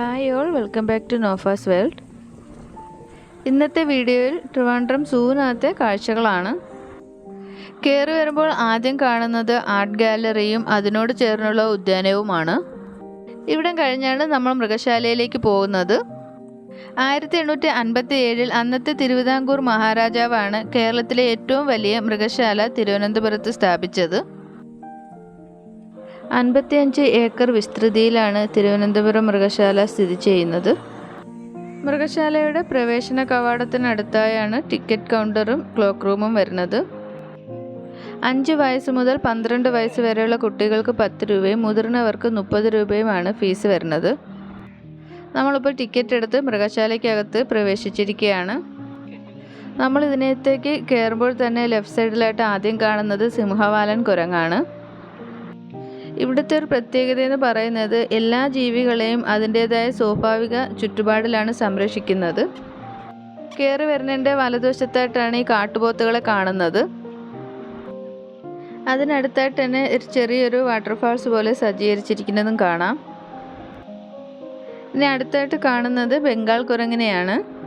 Hi all welcome back to നോഫാസ് world ഇന്നത്തെ വീഡിയോയിൽ ട്രിവാൻഡ്രം സൂവിനകത്തെ കാഴ്ചകളാണ്. കയറി വരുമ്പോൾ ആദ്യം കാണുന്നത് ആർട്ട് ഗാലറിയും അതിനോട് ചേർന്നുള്ള ഉദ്യാനവുമാണ്. ഇവിടം കഴിഞ്ഞാണ് നമ്മൾ മൃഗശാലയിലേക്ക് പോകുന്നത്. ആയിരത്തി എണ്ണൂറ്റി അൻപത്തി ഏഴിൽ അന്നത്തെ തിരുവിതാംകൂർ മഹാരാജാവാണ് കേരളത്തിലെ ഏറ്റവും വലിയ മൃഗശാല തിരുവനന്തപുരത്ത് സ്ഥാപിച്ചത്. അൻപത്തിയഞ്ച് ഏക്കർ വിസ്തൃതിയിലാണ് തിരുവനന്തപുരം മൃഗശാല സ്ഥിതി ചെയ്യുന്നത്. മൃഗശാലയുടെ പ്രവേശന കവാടത്തിനടുത്തായാണ് ടിക്കറ്റ് കൗണ്ടറും ക്ലോക്ക് റൂമും വരുന്നത്. അഞ്ച് വയസ്സ് മുതൽ പന്ത്രണ്ട് വയസ്സ് വരെയുള്ള കുട്ടികൾക്ക് പത്ത് രൂപയും മുതിർന്നവർക്ക് മുപ്പത് രൂപയുമാണ് ഫീസ് വരുന്നത്. നമ്മളിപ്പോൾ ടിക്കറ്റ് എടുത്ത് മൃഗശാലയ്ക്കകത്ത് പ്രവേശിച്ചിരിക്കുകയാണ്. നമ്മൾ ഇതിനകത്തേക്ക് കയറുമ്പോൾ തന്നെ ലെഫ്റ്റ് സൈഡിലായിട്ട് ആദ്യം കാണുന്നത് സിംഹവാലൻ കുരങ്ങാണ്. ഇവിടുത്തെ ഒരു പ്രത്യേകത എന്ന് പറയുന്നത് എല്ലാ ജീവികളെയും അതിന്റേതായ സ്വാഭാവിക ചുറ്റുപാടിലാണ് സംരക്ഷിക്കുന്നത്. കയറി വരുന്നതിന്റെ വലതുവശത്തായിട്ടാണ് ഈ കാട്ടുപോത്തുകളെ കാണുന്നത്. അതിനടുത്തായിട്ട് തന്നെ ഒരു ചെറിയൊരു വാട്ടർഫാൾസ് പോലെ സജ്ജീകരിച്ചിരിക്കുന്നതും കാണാം. ഇനി അടുത്തായിട്ട് കാണുന്നത് ബംഗാൾ കുരങ്ങിനെയാണ്.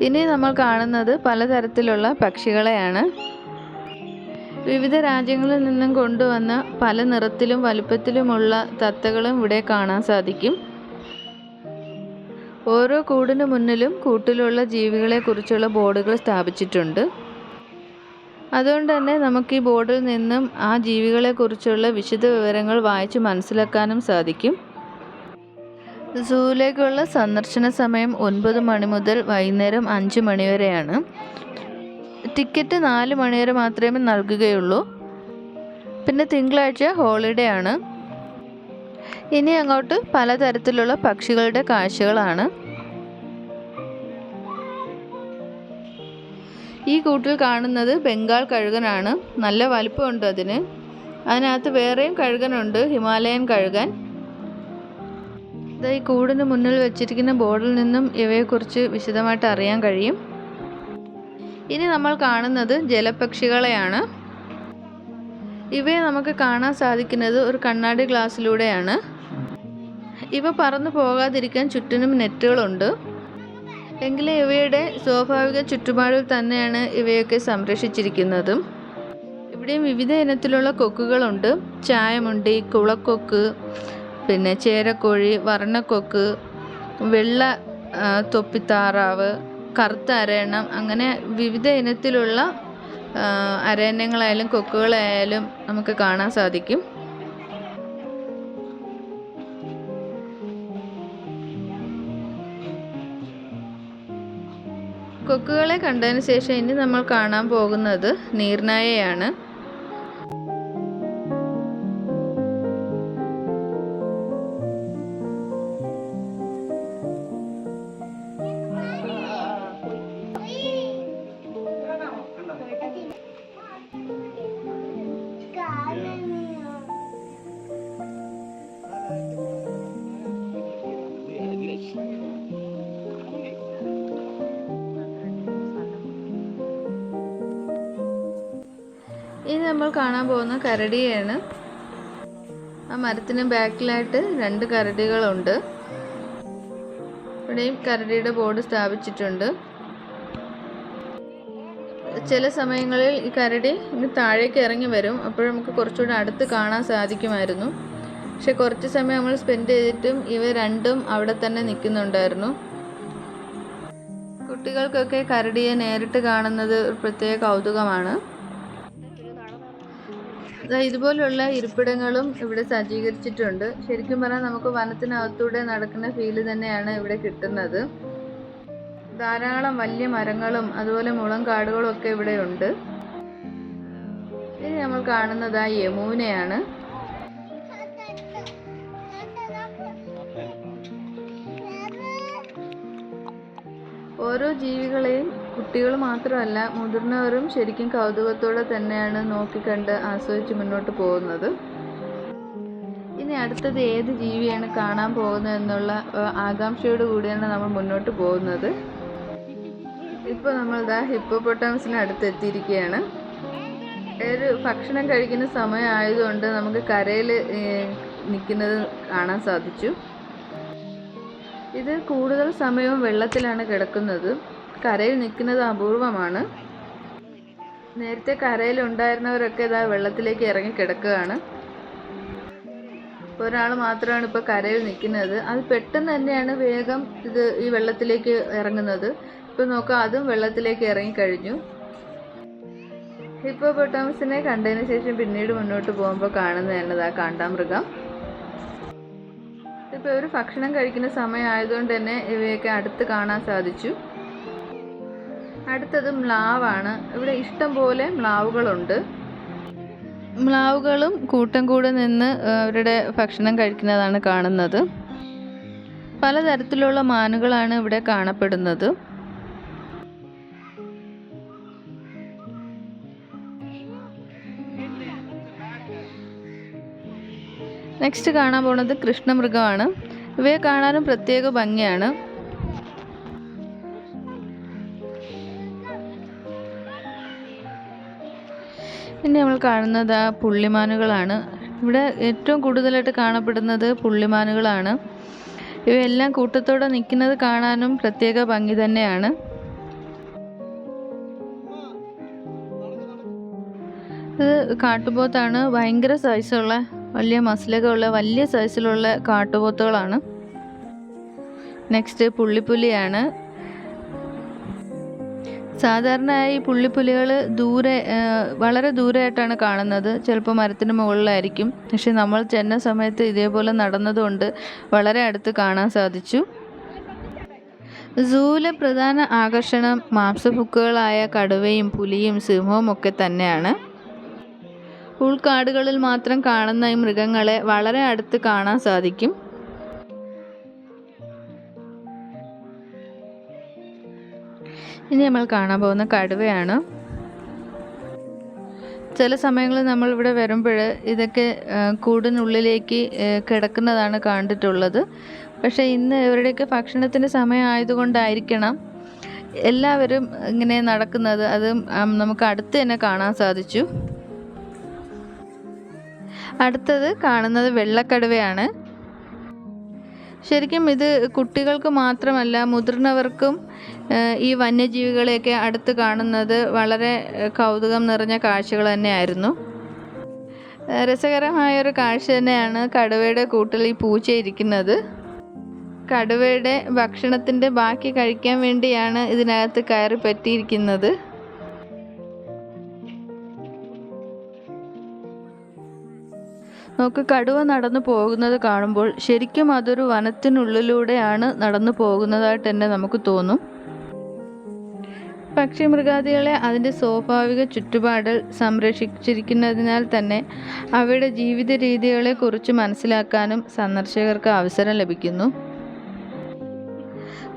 ഇനി നമ്മൾ കാണുന്നത് പലതരത്തിലുള്ള പക്ഷികളെയാണ്. വിവിധ രാജ്യങ്ങളിൽ നിന്നും കൊണ്ടുവന്ന പല നിറത്തിലും വലുപ്പത്തിലുമുള്ള തത്തകളും ഇവിടെ കാണാൻ സാധിക്കും. ഓരോ കൂടിന് മുന്നിലും കൂട്ടിലുള്ള ജീവികളെക്കുറിച്ചുള്ള ബോർഡുകൾ സ്ഥാപിച്ചിട്ടുണ്ട്. അതുകൊണ്ട് തന്നെ നമുക്ക് ഈ ബോർഡിൽ നിന്നും ആ ജീവികളെക്കുറിച്ചുള്ള വിശദ വിവരങ്ങൾ വായിച്ച് മനസ്സിലാക്കാനും സാധിക്കും. സൂവിലേക്കുള്ള സന്ദർശന സമയം ഒൻപത് മണി മുതൽ വൈകുന്നേരം അഞ്ച് മണി വരെയാണ്. ടിക്കറ്റ് നാല് മണി വരെ മാത്രമേ നൽകുകയുള്ളൂ. പിന്നെ തിങ്കളാഴ്ച ഹോളിഡേ ആണ്. ഇനി അങ്ങോട്ട് പലതരത്തിലുള്ള പക്ഷികളുടെ കാഴ്ചകളാണ്. ഈ കൂട്ടിൽ കാണുന്നത് ബംഗാൾ കഴുകനാണ്. നല്ല വലിപ്പമുണ്ട് അതിന്. അതിനകത്ത് വേറെയും കഴുകനുണ്ട്. ഹിമാലയൻ കഴുകൻ. ഇത് ഈ കൂടിന് മുന്നിൽ വെച്ചിരിക്കുന്ന ബോർഡിൽ നിന്നും ഇവയെക്കുറിച്ച് വിശദമായിട്ട് അറിയാൻ കഴിയും. ഇനി നമ്മൾ കാണുന്നത് ജലപക്ഷികളെയാണ് ഇവയെ നമുക്ക് കാണാൻ സാധിക്കുന്നത് ഒരു കണ്ണാടി ഗ്ലാസ്സിലൂടെയാണ്. ഇവ പറന്നു പോകാതിരിക്കാൻ ചുറ്റിനും നെറ്റുകളുണ്ട്. എങ്കിലും ഇവയുടെ സ്വാഭാവിക ചുറ്റുപാടിൽ തന്നെയാണ് ഇവയൊക്കെ സംരക്ഷിച്ചിരിക്കുന്നതും. ഇവിടെയും വിവിധ ഇനത്തിലുള്ള കൊക്കുകളുണ്ട്. ചായമുണ്ടി കുളക്കൊക്ക് പിന്നെ ചേരക്കോഴി വർണക്കൊക്ക് വെള്ള തൊപ്പിത്താറാവ് കറുത്ത അരയണം അങ്ങനെ വിവിധ ഇനത്തിലുള്ള അരയന്നങ്ങളായാലും കൊക്കുകളായാലും നമുക്ക് കാണാൻ സാധിക്കും. കൊക്കുകളെ കണ്ടതിന് ശേഷം ഇനി നമ്മൾ കാണാൻ പോകുന്നത് നീർനായയാണ്. നമ്മൾ കാണാൻ പോകുന്ന കരടിയാണ്. ആ മരത്തിന് ബാക്കിലായിട്ട് രണ്ട് കരടികളുണ്ട്. ഇവിടെയും കരടിയുടെ ബോർഡ് സ്ഥാപിച്ചിട്ടുണ്ട്. ചില സമയങ്ങളിൽ ഈ കരടി താഴേക്ക് ഇറങ്ങി വരും. അപ്പോൾ നമുക്ക് കുറച്ചുകൂടെ അടുത്ത് കാണാൻ സാധിക്കുമായിരുന്നു. പക്ഷെ കുറച്ച് സമയം നമ്മൾ സ്പെൻഡ് ചെയ്തിട്ടും ഇവ രണ്ടും അവിടെ തന്നെ നിൽക്കുന്നുണ്ടായിരുന്നു. കുട്ടികൾക്കൊക്കെ കരടിയെ നേരിട്ട് കാണുന്നത് ഒരു പ്രത്യേക കൗതുകമാണ്. ഇതുപോലുള്ള ഇരിപ്പിടങ്ങളും ഇവിടെ സജ്ജീകരിച്ചിട്ടുണ്ട്. ശരിക്കും പറഞ്ഞാൽ നമുക്ക് വനത്തിനകത്തൂടെ നടക്കുന്ന ഫീൽ തന്നെയാണ് ഇവിടെ കിട്ടുന്നത്. ധാരാളം വലിയ മരങ്ങളും അതുപോലെ മുളം കാടുകളും ഒക്കെ ഇവിടെ ഉണ്ട്. ഇനി നമ്മൾ കാണുന്നത് ആ യമുനയാണ്. ഓരോ ജീവികളെയും കുട്ടികൾ മാത്രമല്ല മുതിർന്നവരും ശരിക്കും കൗതുകത്തോടെ തന്നെയാണ് നോക്കിക്കണ്ട് ആസ്വദിച്ച് മുന്നോട്ട് പോകുന്നത്. ഇനി അടുത്തത് ഏത് ജീവിയാണ് കാണാൻ പോകുന്നത് എന്നുള്ള ആകാംക്ഷയോടു കൂടിയാണ് നമ്മൾ മുന്നോട്ട് പോകുന്നത്. ഇപ്പോൾ നമ്മൾ ദാ ഹിപ്പോപ്പൊട്ടാമസിന് അടുത്ത് എത്തിയിരിക്കുകയാണ് ഒരു ഭക്ഷണം കഴിക്കുന്ന സമയമായതുകൊണ്ട് നമുക്ക് കരയിൽ നിൽക്കുന്നത് കാണാൻ സാധിച്ചു. ഇത് കൂടുതൽ സമയവും വെള്ളത്തിലാണ് കിടക്കുന്നത്. കരയിൽ നിൽക്കുന്നത് അപൂർവമാണ്. നേരത്തെ കരയിൽ ഉണ്ടായിരുന്നവരൊക്കെ ഇതാ വെള്ളത്തിലേക്ക് ഇറങ്ങി കിടക്കുകയാണ്. ഒരാൾ മാത്രമാണ് ഇപ്പോൾ കരയിൽ നിൽക്കുന്നത്. അത് പെട്ടെന്ന് തന്നെയാണ് വേഗം ഇത് ഈ വെള്ളത്തിലേക്ക് ഇറങ്ങുന്നത്. ഇപ്പോൾ നോക്കാം അതും വെള്ളത്തിലേക്ക് ഇറങ്ങിക്കഴിഞ്ഞു ഹിപ്പോപ്പൊട്ടാമസിനെ കണ്ടതിന് ശേഷം പിന്നീട് മുന്നോട്ട് പോകുമ്പോൾ കാണുന്നതാണ് ആ കാണ്ടാമൃഗം. ഇപ്പോൾ ഒരു ഭക്ഷണം കഴിക്കുന്ന സമയമായതുകൊണ്ട് തന്നെ ഇവയൊക്കെ അടുത്ത് കാണാൻ സാധിച്ചു. അടുത്തത് മ്ലാവാണ്. ഇവിടെ ഇഷ്ടം പോലെ മ്ലാവുകളുണ്ട്. മ്ലാവുകളും കൂട്ടം കൂടെ നിന്ന് അവരുടെ ഭക്ഷണം കഴിക്കുന്നതാണ് കാണുന്നത്. പലതരത്തിലുള്ള മാനുകളാണ് ഇവിടെ കാണപ്പെടുന്നത്. നെക്സ്റ്റ് കാണാൻ പോണത് കൃഷ്ണമൃഗമാണ്. ഇവയെ കാണാനും പ്രത്യേക ഭംഗിയാണ്. പിന്നെ നമ്മൾ കാണുന്നത് ആ പുള്ളിമാനുകളാണ്. ഇവിടെ ഏറ്റവും കൂടുതലായിട്ട് കാണപ്പെടുന്നത് പുള്ളിമാനുകളാണ്. ഇവയെല്ലാം കൂട്ടത്തോടെ നിൽക്കുന്നത് കാണാനും പ്രത്യേക ഭംഗി തന്നെയാണ്. ഇത് കാട്ടുപോത്താണ്. ഭയങ്കര സൈസുള്ള വലിയ മസിലൊക്കെ ഉള്ള വലിയ സൈസിലുള്ള കാട്ടുപോത്തുകളാണ്. നെക്സ്റ്റ് പുള്ളിപ്പുലിയാണ്. സാധാരണയായി പുള്ളിപ്പുലികൾ ദൂരെ വളരെ ദൂരെയായിട്ടാണ് കാണുന്നത്. ചിലപ്പോൾ മരത്തിന് മുകളിലായിരിക്കും. പക്ഷെ നമ്മൾ ചെന്ന സമയത്ത് ഇതേപോലെ നടന്നതുകൊണ്ട് വളരെ അടുത്ത് കാണാൻ സാധിച്ചു. സൂവിലെ പ്രധാന ആകർഷണം മാംസഭുക്കുകളായ കടുവയും പുലിയും സിംഹവും ഒക്കെ തന്നെയാണ്. ഉൾക്കാടുകളിൽ മാത്രം കാണുന്ന ഈ മൃഗങ്ങളെ വളരെ അടുത്ത് കാണാൻ സാധിക്കും. ഇനി നമ്മൾ കാണാൻ പോകുന്ന കടുവയാണ്. ചില സമയങ്ങളിൽ നമ്മൾ ഇവിടെ വരുമ്പോൾ ഇതൊക്കെ കൂടിനുള്ളിലേക്ക് കിടക്കുന്നതാണ് കണ്ടിട്ടുള്ളത്. പക്ഷേ ഇന്ന് ഇവരുടെയൊക്കെ ഭക്ഷണത്തിന്റെ സമയമായതുകൊണ്ടായിരിക്കണം എല്ലാവരും ഇങ്ങനെ നടക്കുന്നത്. അത് നമുക്ക് അടുത്ത് തന്നെ കാണാൻ സാധിച്ചു. അടുത്തത് കാണുന്നത് വെള്ളക്കടുവയാണ്. ശരിക്കും ഇത് കുട്ടികൾക്ക് മാത്രമല്ല മുതിർന്നവർക്കും ഈ വന്യജീവികളെയൊക്കെ അടുത്ത് കാണുന്നത് വളരെ കൗതുകം നിറഞ്ഞ കാഴ്ചകൾ തന്നെയായിരുന്നു. രസകരമായൊരു കാഴ്ച തന്നെയാണ് കടുവയുടെ കൂട്ടിൽ ഈ പൂച്ച ഇരിക്കുന്നത്. കടുവയുടെ ഭക്ഷണത്തിന്റെ ബാക്കി കഴിക്കാൻ വേണ്ടിയാണ് ഇതിനകത്ത് കയറി പറ്റിയിരിക്കുന്നത്. നോക്ക് കടുവ നടന്നു പോകുന്നത് കാണുമ്പോൾ ശരിക്കും അതൊരു വനത്തിനുള്ളിലൂടെയാണ് നടന്നു പോകുന്നതായിട്ട് തന്നെ നമുക്ക് തോന്നും. പക്ഷി മൃഗാദികളെ അതിന്റെ സ്വാഭാവിക ചുറ്റുപാടിൽ സംരക്ഷിച്ചിരിക്കുന്നതിനാൽ തന്നെ അവയുടെ ജീവിത രീതികളെക്കുറിച്ച് മനസ്സിലാക്കാനും സന്ദർശകർക്ക് അവസരം ലഭിക്കുന്നു.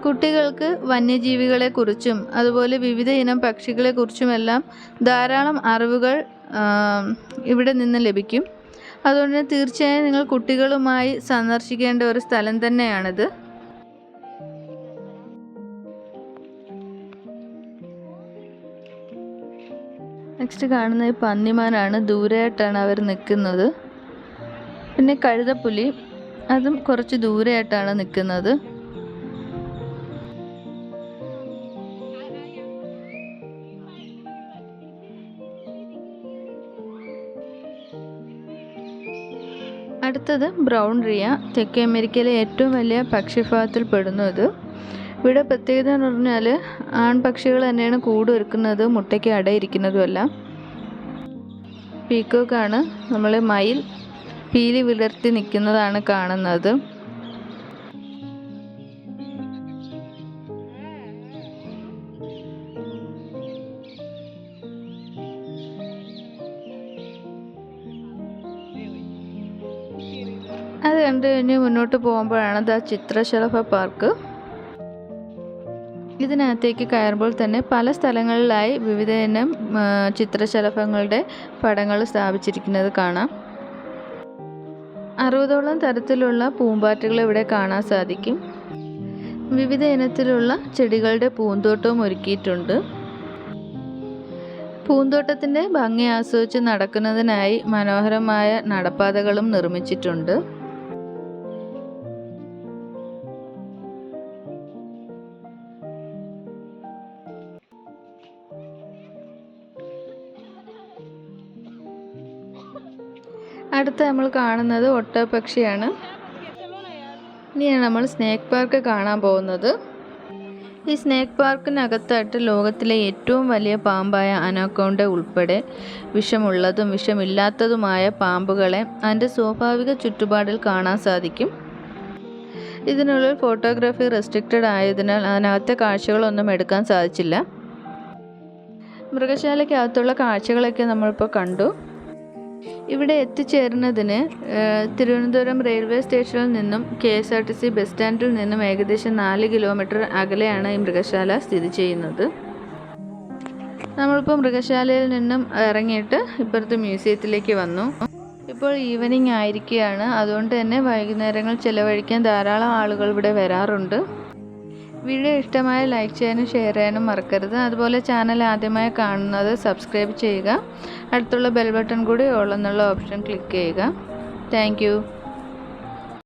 കുട്ടികൾക്ക് വന്യജീവികളെക്കുറിച്ചും അതുപോലെ വിവിധ ഇനം പക്ഷികളെക്കുറിച്ചുമെല്ലാം ധാരാളം അറിവുകൾ ഇവിടെ നിന്ന് ലഭിക്കും. അതുകൊണ്ട് തന്നെ തീർച്ചയായും നിങ്ങൾ കുട്ടികളുമായി സന്ദർശിക്കേണ്ട ഒരു സ്ഥലം തന്നെയാണിത്. നെക്സ്റ്റ് കാണുന്നത് പന്നിമാനാണ് ദൂരെയായിട്ടാണ് അവർ നിൽക്കുന്നത്. പിന്നെ കഴുതപ്പുലി. അതും കുറച്ച് ദൂരെയായിട്ടാണ് നിൽക്കുന്നത്. അടുത്തത് ബ്രൗൺ റിയ. തെക്കേ അമേരിക്കയിലെ ഏറ്റവും വലിയ പക്ഷിവിഭാഗത്തിൽ പെടുന്നു ഇത്. ഇവിടെ പ്രത്യേകത എന്ന് പറഞ്ഞാൽ ആൺപക്ഷികൾ തന്നെയാണ് കൂട് ഒരുക്കുന്നത് മുട്ടയ്ക്ക് അടയിരിക്കുന്നതുമല്ല പീക്കോക്കാണ് നമ്മൾ മയിൽ പീലി വിളർത്തി നിൽക്കുന്നതാണ് കാണുന്നത്. അത് കണ്ടു കഴിഞ്ഞ് മുന്നോട്ട് പോകുമ്പോഴാണ് ദ ചിത്രശലഭ പാർക്ക്. ഇതിനകത്തേക്ക് കയറുമ്പോൾ തന്നെ പല സ്ഥലങ്ങളിലായി വിവിധ ഇനം ചിത്രശലഭങ്ങളുടെ പടങ്ങൾ സ്ഥാപിച്ചിരിക്കുന്നത് കാണാം. അറുപതോളം തരത്തിലുള്ള പൂമ്പാറ്റകൾ ഇവിടെ കാണാൻ സാധിക്കും. വിവിധ ഇനത്തിലുള്ള ചെടികളുടെ പൂന്തോട്ടവും ഒരുക്കിയിട്ടുണ്ട്. പൂന്തോട്ടത്തിന്റെ ഭംഗി ആസ്വദിച്ച് നടക്കുന്നതിനായി മനോഹരമായ നടപ്പാതകളും നിർമ്മിച്ചിട്ടുണ്ട്. അടുത്ത നമ്മൾ കാണുന്നത് ഒട്ടപക്ഷിയാണ്. ഇനിയാണ് നമ്മൾ സ്നേക്ക് പാർക്ക് കാണാൻ പോകുന്നത്. ഈ സ്നേക്ക് പാർക്കിനകത്തായിട്ട് ലോകത്തിലെ ഏറ്റവും വലിയ പാമ്പായ അനാക്കോണ്ട ഉൾപ്പെടെ വിഷമുള്ളതും വിഷമില്ലാത്തതുമായ പാമ്പുകളെ അതിന്റെ സ്വാഭാവിക ചുറ്റുപാടിൽ കാണാൻ സാധിക്കും. ഇതിനുള്ളിൽ ഫോട്ടോഗ്രാഫി റെസ്ട്രിക്റ്റഡ് ആയതിനാൽ അതിനകത്തെ കാഴ്ചകളൊന്നും എടുക്കാൻ സാധിച്ചില്ല. മൃഗശാലയ്ക്കകത്തുള്ള കാഴ്ചകളൊക്കെ നമ്മളിപ്പോൾ കണ്ടു. ഇവിടെ എത്തിച്ചേരുന്നതിന് തിരുവനന്തപുരം റെയിൽവേ സ്റ്റേഷനിൽ നിന്നും K S R T C bus സ്റ്റാൻഡിൽ നിന്നും ഏകദേശം നാല് കിലോമീറ്റർ അകലെയാണ് ഈ മൃഗശാല സ്ഥിതി ചെയ്യുന്നത്. നമ്മളിപ്പോൾ മൃഗശാലയിൽ നിന്നും ഇറങ്ങിയിട്ട് ഇപ്പുറത്തെ മ്യൂസിയത്തിലേക്ക് വന്നു. ഇപ്പോൾ ഈവനിങ് ആയിരിക്കുകയാണ്. അതുകൊണ്ട് തന്നെ വൈകുന്നേരങ്ങൾ ചിലവഴിക്കാൻ ധാരാളം ആളുകൾ ഇവിടെ വരാറുണ്ട്. വീഡിയോ ഇഷ്ടമായ ലൈക്ക് ചെയ്യാനും ഷെയർ ചെയ്യാനും മറക്കരുത്. അതുപോലെ ചാനൽ ആദ്യമായി കാണുന്നത് സബ്സ്ക്രൈബ് ചെയ്യുക. അടുത്തുള്ള ബെൽ ബട്ടൺ കൂടി ഓൾ എന്നുള്ള ഓപ്ഷൻ ക്ലിക്ക് ചെയ്യുക താങ്ക്